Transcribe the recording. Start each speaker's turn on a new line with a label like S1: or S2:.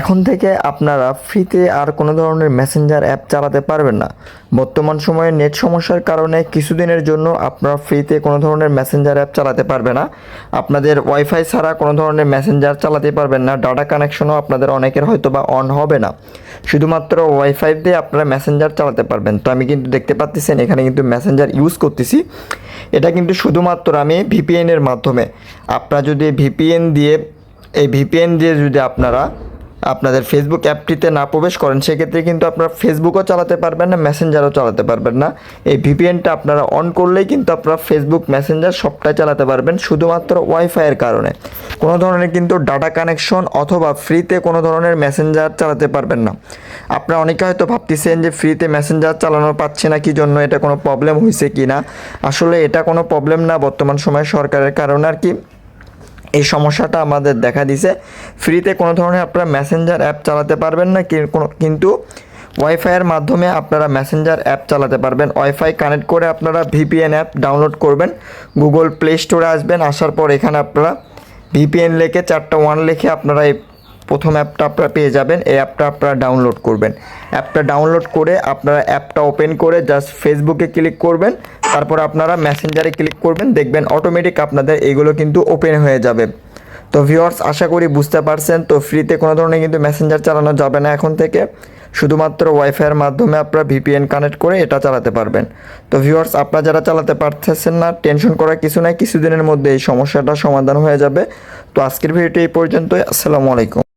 S1: এখন থেকে আপনারা ফ্রিতে আর কোনো ধরনের মেসেঞ্জার অ্যাপ চালাতে পারবেন না। বর্তমান সময়ে নেট সমস্যার কারণে কিছুদিনের জন্য আপনারা ফ্রিতে কোনো ধরনের মেসেঞ্জার অ্যাপ চালাতে পারবে না। আপনাদের ওয়াইফাই ছাড়া কোনো ধরনের মেসেঞ্জার চালাতে পারবেন না। ডাটা কানেকশনও আপনাদের অনেকের হয়তো বা অন হবে না। শুধুমাত্র ওয়াইফাই দিয়ে আপনারা মেসেঞ্জার চালাতে পারবেন। তো আমি কিন্তু দেখতে পাচ্ছেন এখানে কিন্তু মেসেঞ্জার ইউজ করতেছি। এটা কিন্তু শুধুমাত্র আমি ভিপিএনের মাধ্যমে। আপনারা যদি ভিপিএন দিয়ে, এই ভিপিএন দিয়ে যদি আপনারা আপনাদের ফেসবুক অ্যাপটিতে না প্রবেশ করেন, সেক্ষেত্রে কিন্তু আপনারা ফেসবুকও চালাতে পারবেন না মেসেঞ্জারও চালাতে পারবেন না। এই ভিপিএনটা আপনারা অন করলেই কিন্তু আপনারা ফেসবুক মেসেঞ্জার সবটাই চালাতে পারবেন, শুধুমাত্র ওয়াইফাইয়ের কারণে। কোনো ধরনের কিন্তু ডাটা কানেকশন অথবা ফ্রিতে কোনো ধরনের মেসেঞ্জার চালাতে পারবেন না। আপনারা অনেকে হয়তো ভাবতেছেন যে ফ্রিতে মেসেঞ্জার চালানো পাচ্ছে না, কি জন্য এটা কোনো প্রবলেম হয়েছে কি না আসলে এটা কোনো প্রবলেম না, বর্তমান সময়ে সরকারের কারণে আর কি। এই সমস্যাটা আমাদের দেখা দিছে। ফ্রিতে কোনো ধরনের আপনারা মেসেঞ্জার অ্যাপ চালাতে পারবেন না কিন্তু ওয়াইফাইয়ের মাধ্যমে আপনারা মেসেঞ্জার অ্যাপ চালাতে পারবেন। ওয়াইফাই কানেক্ট করে আপনারা ভিপিএন অ্যাপ ডাউনলোড করবেন। গুগল প্লে স্টোরে আসবেন, আসার পর এখানে আপনারা ভিপিএন লেখে, চারটা ওয়ান লেখে আপনারা এই প্রথম অ্যাপটা আপনারা পেয়ে যাবেন। এই অ্যাপটা আপনারা ডাউনলোড করবেন। অ্যাপটা ডাউনলোড করে আপনারা অ্যাপটা ওপেন করে জাস্ট ফেসবুকে ক্লিক করবেন। তারপর আপনারা মেসেঞ্জারে ক্লিক করবেন। দেখবেন অটোমেটিক আপনাদের এগুলো কিন্তু ওপেন হয়ে যাবে। তো ভিউয়ার্স আশা করি বুঝতে পারছেন। তো ফ্রিতে কোনো ধরনের কিন্তু মেসেঞ্জার চালানো যাবে না এখন থেকে। শুধুমাত্র ওয়াইফাইয়ের মাধ্যমে আপনারা ভিপিএন কানেক্ট করে এটা চালাতে পারবেন। তো ভিউয়ার্স আপনারা যারা চালাতে পারতেছেন না টেনশন করার কিছু নাই। কিছুদিনের মধ্যে এই সমস্যাটা সমাধান হয়ে যাবে। তো আজকের ভিডিওটি এই পর্যন্তই। আসসালামু আলাইকুম।